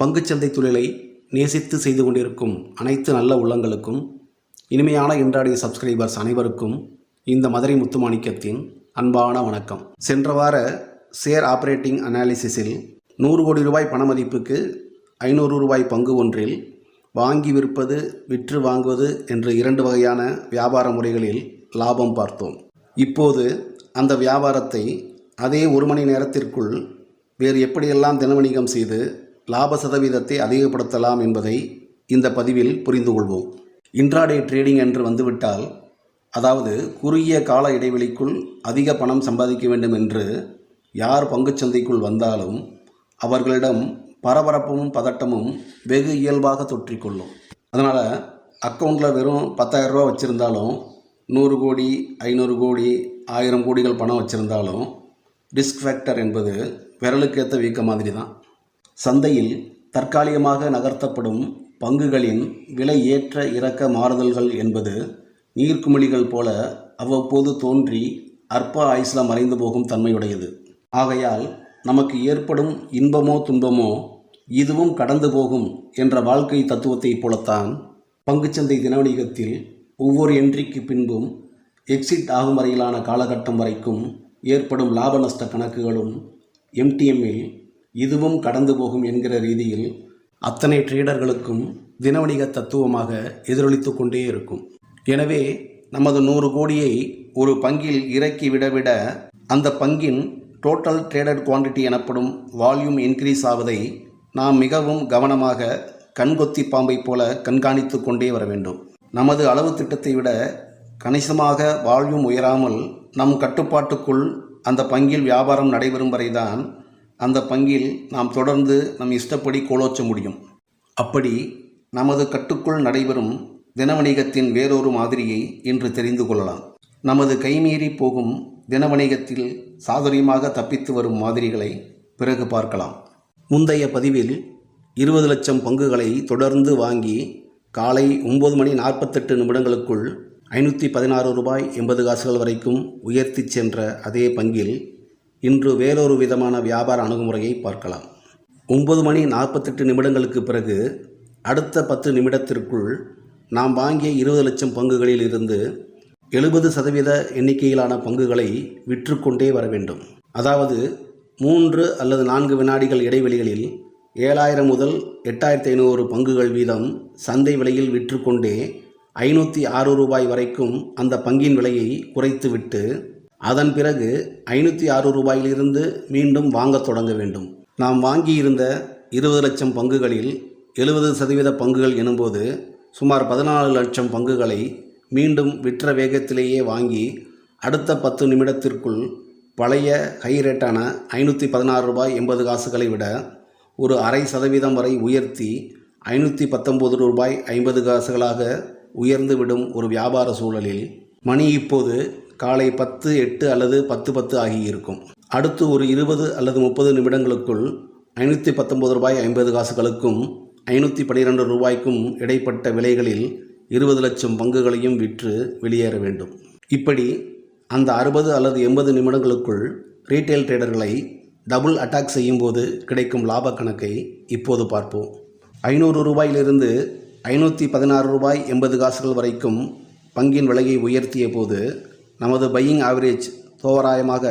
பங்குச்சந்தை தொழிலை நேசித்து செய்து கொண்டிருக்கும் அனைத்து நல்ல உள்ளங்களுக்கும் இனிமையான இன்றாடிய சப்ஸ்கிரைபர்ஸ் அனைவருக்கும் இந்த மதுரை முத்துமாணிக்கத்தின் அன்பான வணக்கம். சென்ற வார ஷேர் ஆப்ரேட்டிங் அனாலிசிஸில் நூறு கோடி ரூபாய் பண மதிப்புக்கு ஐநூறு ரூபாய் பங்கு ஒன்றில் வாங்கி விற்பது விற்று வாங்குவது என்ற இரண்டு வகையான வியாபார முறைகளில் லாபம் பார்த்தோம். இப்போது அந்த வியாபாரத்தை அதே ஒரு மணி நேரத்திற்குள் வேறு எப்படியெல்லாம் தினவணிகம் செய்து லாப சதவீதத்தை அதிகப்படுத்தலாம் என்பதை இந்த பதிவில் புரிந்து கொள்வோம். இன்ட்ராடே ட்ரேடிங் என்று வந்துவிட்டால் அதாவது குறுகிய கால இடைவெளிக்குள் அதிக பணம் சம்பாதிக்க வேண்டும் என்று யார் பங்குச்சந்தைக்குள் வந்தாலும் அவர்களிடம் பரபரப்பும் பதட்டமும் வெகு இயல்பாக தொற்றிக்கொள்ளும். அதனால் அக்கௌண்ட்டில் வெறும் பத்தாயிரரூபா வச்சுருந்தாலும் நூறு கோடி ஐநூறு கோடி ஆயிரம் கோடிகள் பணம் வச்சுருந்தாலும் ரிஸ்க் ஃபேக்டர் என்பது விரலுக்கேற்ற வீக்க மாதிரி தான் சந்தையில் தற்காலிகமாக நகர்த்தப்படும் பங்குகளின் விலை ஏற்ற இறக்க மாறுதல்கள் என்பது நீர்க்குமிழிகள் போல அவ்வப்போது தோன்றி அற்ப ஆயுசில் மறைந்து போகும் தன்மையுடையது. ஆகையால் நமக்கு ஏற்படும் இன்பமோ துன்பமோ இதுவும் கடந்து போகும் என்ற வாழ்க்கை தத்துவத்தைப் போலத்தான் பங்குச்சந்தை தினவணிகத்தில் ஒவ்வொரு என்ட்ரிக்கு பின்பும் எக்ஸிட் ஆகும் வரையிலான காலகட்டம் வரைக்கும் ஏற்படும் லாப நஷ்ட கணக்குகளும் எம்டிஎம்மில் இதுவும் கடந்து போகும் என்கிற ரீதியில் அத்தனை ட்ரேடர்களுக்கும் தினவணிக தத்துவமாக எதிரொலித்து கொண்டே இருக்கும். எனவே நமது நூறு கோடியை ஒரு பங்கில் இறக்கி விட அந்த பங்கின் டோட்டல் ட்ரேடட் குவாண்டிட்டி எனப்படும் வால்யூம் இன்க்ரீஸ் ஆவதை நாம் மிகவும் கவனமாக கண்கொத்தி பாம்பை போல கண்காணித்து கொண்டே வர வேண்டும். நமது அளவு திட்டத்தை விட கணிசமாக வால்யூம் உயராமல் நம் கட்டுப்பாட்டுக்குள் அந்த பங்கில் வியாபாரம் நடைபெறும் வரைதான் அந்த பங்கில் நாம் தொடர்ந்து நம் இஷ்டப்படி கோலோச்ச முடியும். அப்படி நமது கட்டுக்குள் நடைபெறும் தினவணிகத்தின் வேறொரு மாதிரியை இன்று தெரிந்து கொள்ளலாம். நமது கைமீறி போகும் தினவணிகத்தில் சாதுரியமாக தப்பித்து வரும் மாதிரிகளை பிறகு பார்க்கலாம். முந்தைய பதிவில் இருபது லட்சம் பங்குகளை தொடர்ந்து வாங்கி காலை ஒம்பது மணி நாற்பத்தெட்டு நிமிடங்களுக்குள் ஐநூற்றி பதினாறு ரூபாய் எண்பது காசுகள் வரைக்கும் உயர்த்தி சென்ற அதே பங்கில் இன்று வேறொரு விதமான வியாபார அணுகுமுறையை பார்க்கலாம். ஒம்பது மணி நாற்பத்தெட்டு நிமிடங்களுக்கு பிறகு அடுத்த பத்து நிமிடத்திற்குள் நாம் வாங்கிய இருபது லட்சம் பங்குகளில் இருந்து எழுபது சதவீத எண்ணிக்கையிலான பங்குகளை விற்றுக்கொண்டே வர வேண்டும். அதாவது மூன்று அல்லது நான்கு வினாடிகள் இடைவெளிகளில் ஏழாயிரம் முதல் எட்டாயிரத்தி ஐநூறு பங்குகள் வீதம் சந்தை விலையில் விற்றுக்கொண்டே ஐநூற்றி ஆறு ரூபாய் வரைக்கும் அந்த பங்கின் விலையை குறைத்துவிட்டு அதன் பிறகு ஐநூற்றி ஆறு ரூபாயிலிருந்து மீண்டும் வாங்கத் தொடங்க வேண்டும். நாம் வாங்கியிருந்த இருபது லட்சம் பங்குகளில் எழுபது சதவீத பங்குகள் எனும்போது சுமார் பதினாலு லட்சம் பங்குகளை மீண்டும் விற்ற வேகத்திலேயே வாங்கி அடுத்த பத்து நிமிடத்திற்குள் பழைய ஹை ரேட்டான ஐநூற்றி பதினாறு ரூபாய் எண்பது காசுகளை விட ஒரு அரை சதவீதம் வரை உயர்த்தி ஐநூற்றி பத்தொம்பது ரூபாய் ஐம்பது காசுகளாக உயர்ந்து விடும் ஒரு வியாபார சூழலில் மணி இப்போது காலை பத்து எட்டு அல்லது பத்து பத்து ஆகியிருக்கும். அடுத்து ஒரு இருபது அல்லது முப்பது நிமிடங்களுக்குள் ஐநூற்றி பத்தொம்பது ரூபாய் ஐம்பது காசுகளுக்கும் ஐநூற்றி பன்னிரெண்டு ரூபாய்க்கும் இடைப்பட்ட விலைகளில் இருபது லட்சம் பங்குகளையும் விற்று வெளியேற வேண்டும். இப்படி அந்த அறுபது அல்லது எண்பது நிமிடங்களுக்குள் ரீட்டைல் ட்ரேடர்களை டபுள் அட்டாக் செய்யும்போது கிடைக்கும் லாப கணக்கை இப்போது பார்ப்போம். ஐநூறு ரூபாயிலிருந்து ஐநூற்றி பதினாறு ரூபாய் எண்பது காசுகள் வரைக்கும் பங்கின் விலையை உயர்த்திய போது நமது பையிங் ஆவரேஜ் தோராயமாக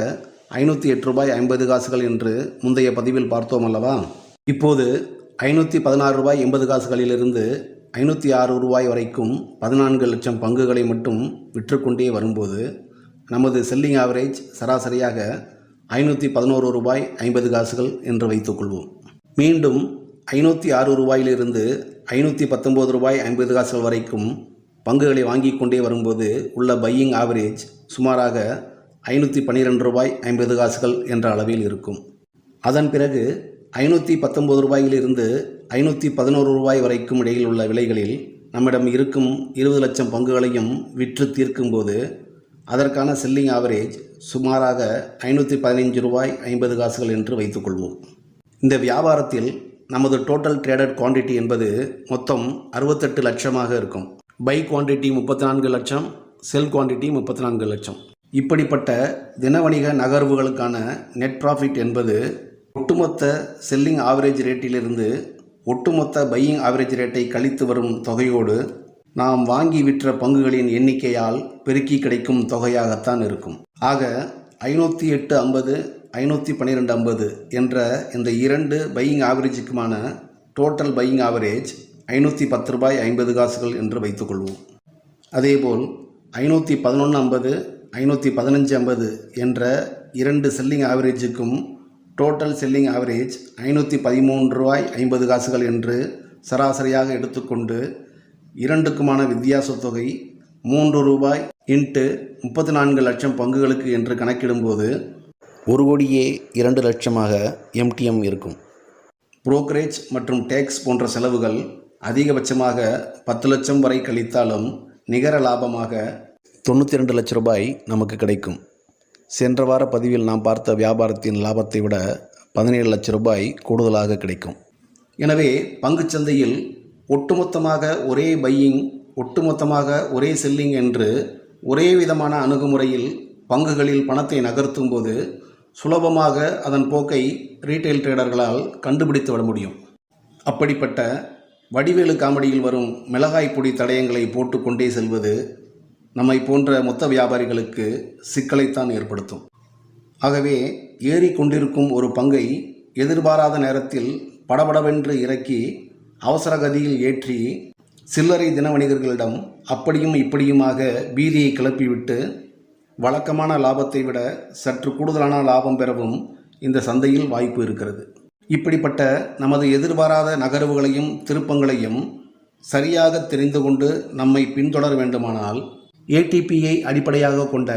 ஐநூற்றி எட்டு ரூபாய் ஐம்பது காசுகள் என்று முந்தைய பதிவில் பார்த்தோம் அல்லவா? இப்போது ஐநூற்றி பதினாறு ரூபாய் எண்பது காசுகளிலிருந்து ஐநூற்றி ஆறு ரூபாய் வரைக்கும் பதினான்கு லட்சம் பங்குகளை மட்டும் விற்றுக்கொண்டே வரும்போது நமது செல்லிங் ஆவரேஜ் சராசரியாக ஐநூற்றி பதினோரு ரூபாய் ஐம்பது காசுகள் என்று வைத்துக்கொள்வோம் மீண்டும் ஐநூற்றி ஆறு ரூபாயிலிருந்து ஐநூற்றி பத்தொம்போது ரூபாய் ஐம்பது காசுகள் வரைக்கும் பங்குகளை வாங்கி கொண்டே வரும்போது உள்ள பையிங் ஆவரேஜ் சுமாராக ஐநூற்றி பன்னிரெண்டு ரூபாய் ஐம்பது காசுகள் என்ற அளவில் இருக்கும். அதன் பிறகு ஐநூற்றி பத்தொம்பது ரூபாயிலிருந்து ஐநூற்றி பதினோரு ரூபாய் வரைக்கும் இடையில் உள்ள விலைகளில் நம்மிடம் இருக்கும் இருபது லட்சம் பங்குகளையும் விற்று தீர்க்கும்போது அதற்கான செல்லிங் ஆவரேஜ் சுமாராக ஐநூற்றி பதினைஞ்சு ரூபாய் ஐம்பது காசுகள் என்று வைத்துக்கொள்வோம் இந்த வியாபாரத்தில் நமது டோட்டல் ட்ரேடட் குவாண்டிட்டி என்பது மொத்தம் அறுபத்தெட்டு லட்சமாக இருக்கும். பை குவாண்டிட்டி முப்பத்தி நான்கு லட்சம் செல் குவாண்டிட்டி முப்பத்தி நான்கு லட்சம். இப்படிப்பட்ட தினவணிக நகர்வுகளுக்கான நெட் ப்ராஃபிட் என்பது ஒட்டுமொத்த செல்லிங் ஆவரேஜ் ரேட்டிலிருந்து ஒட்டுமொத்த பையிங் ஆவரேஜ் ரேட்டை கழித்து வரும் தொகையோடு நாம் வாங்கி விற்ற பங்குகளின் எண்ணிக்கையால் பெருக்கி கிடைக்கும் தொகையாகத்தான் இருக்கும். ஆக ஐநூற்றி எட்டு ஐம்பது ஐநூற்றி பன்னிரெண்டு ஐம்பது என்ற இந்த இரண்டு பையிங் ஆவரேஜுக்குமான டோட்டல் பையிங் ஆவரேஜ் ஐநூற்றி பத்து ரூபாய் ஐம்பது காசுகள் என்று வைத்துக்கொள்வோம். அதேபோல் ஐநூற்றி பதினொன்று ஐம்பது ஐநூற்றி பதினஞ்சு ஐம்பது என்ற இரண்டு செல்லிங் ஆவரேஜுக்கும் டோட்டல் செல்லிங் ஆவரேஜ் ஐநூற்றி பதிமூன்று ரூபாய் ஐம்பது காசுகள் என்று சராசரியாக எடுத்துக்கொண்டு இரண்டுக்குமான வித்தியாச தொகை மூன்று ரூபாய் இன்ட்டு முப்பத்தி நான்கு லட்சம் பங்குகளுக்கு என்று கணக்கிடும்போது ஒரு கோடியே இரண்டு லட்சமாக எம்டிஎம் இருக்கும். புரோக்கரேஜ் மற்றும் டேக்ஸ் போன்ற செலவுகள் அதிகபட்சமாக பத்து லட்சம் வரை கழித்தாலும் நிகர லாபமாக தொண்ணூற்றி ரெண்டு லட்ச ரூபாய் நமக்கு கிடைக்கும். சென்ற வார பதிவில் நாம் பார்த்த வியாபாரத்தின் லாபத்தை விட பதினேழு லட்ச ரூபாய் கூடுதலாக கிடைக்கும். எனவே பங்குச்சந்தையில் ஒட்டுமொத்தமாக ஒரே பையிங் ஒட்டுமொத்தமாக ஒரே செல்லிங் என்று ஒரே விதமான அணுகுமுறையில் பங்குகளில் பணத்தை நகர்த்தும் போது சுலபமாக அதன் போக்கை ரீட்டைல் ட்ரேடர்களால் கண்டுபிடித்து விட முடியும். அப்படிப்பட்ட வடிவேலு காமெடியில் வரும் மிளகாய் பொடி தடயங்களை போட்டுக்கொண்டே செல்வது நம்மை போன்ற மொத்த வியாபாரிகளுக்கு சிக்கலைத்தான் ஏற்படுத்தும். ஆகவே ஏறிக்கொண்டிருக்கும் ஒரு பங்கை எதிர்பாராத நேரத்தில் படபடவென்று இறக்கி அவசரகதியில் ஏற்றி சில்லறை தின வணிகர்களிடம் அப்படியும் இப்படியுமாக பீதியை கிளப்பிவிட்டு வழக்கமான லாபத்தை விட சற்று கூடுதலான லாபம் பெறவும் இந்த சந்தையில் வாய்ப்பு இருக்கிறது. இப்படிப்பட்ட நமது எதிர்பாராத நகர்வுகளையும் திருப்பங்களையும் சரியாக தெரிந்து கொண்டு நம்மை பின்தொடர வேண்டுமானால் ஏடிபியை அடிப்படையாக கொண்ட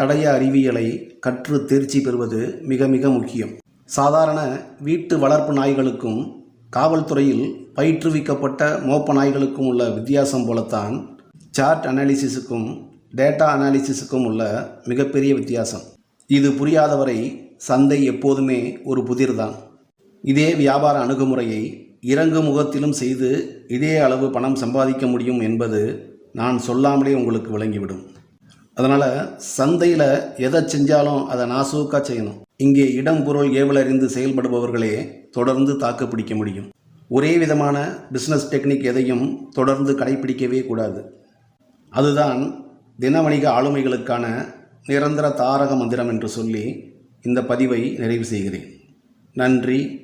தடய அறிவியலை கற்று தேர்ச்சி பெறுவது மிக மிக முக்கியம். சாதாரண வீட்டு வளர்ப்பு நாய்களுக்கும் காவல்துறையில் பயிற்றுவிக்கப்பட்ட மோப்ப நாய்களுக்கும் உள்ள வித்தியாசம் போலத்தான் சார்ட் அனாலிசிஸுக்கும் டேட்டா அனாலிசிஸுக்கும் உள்ள மிகப்பெரிய வித்தியாசம். இது புரியாதவரை சந்தை எப்போதுமே ஒரு புதிர்தான். இதே வியாபார அணுகுமுறையை இறங்கு முகத்திலும் செய்து இதே அளவு பணம் சம்பாதிக்க முடியும் என்பது நான் சொல்லாமலே உங்களுக்கு விளங்கிவிடும். அதனால் சந்தையில் எதை செஞ்சாலும் அதை நாசூக்காக செய்யணும். இங்கே இடம் பொருள் ஏவலறிந்து செயல்படுபவர்களே தொடர்ந்து தாக்கு பிடிக்க முடியும். ஒரே விதமான பிஸ்னஸ் டெக்னிக் எதையும் தொடர்ந்து கடைபிடிக்கவே கூடாது. அதுதான் தின வணிக ஆளுமைகளுக்கான நிரந்தர தாரக மந்திரம் என்று சொல்லி இந்த பதிவை நிறைவு செய்கிறேன். நன்றி.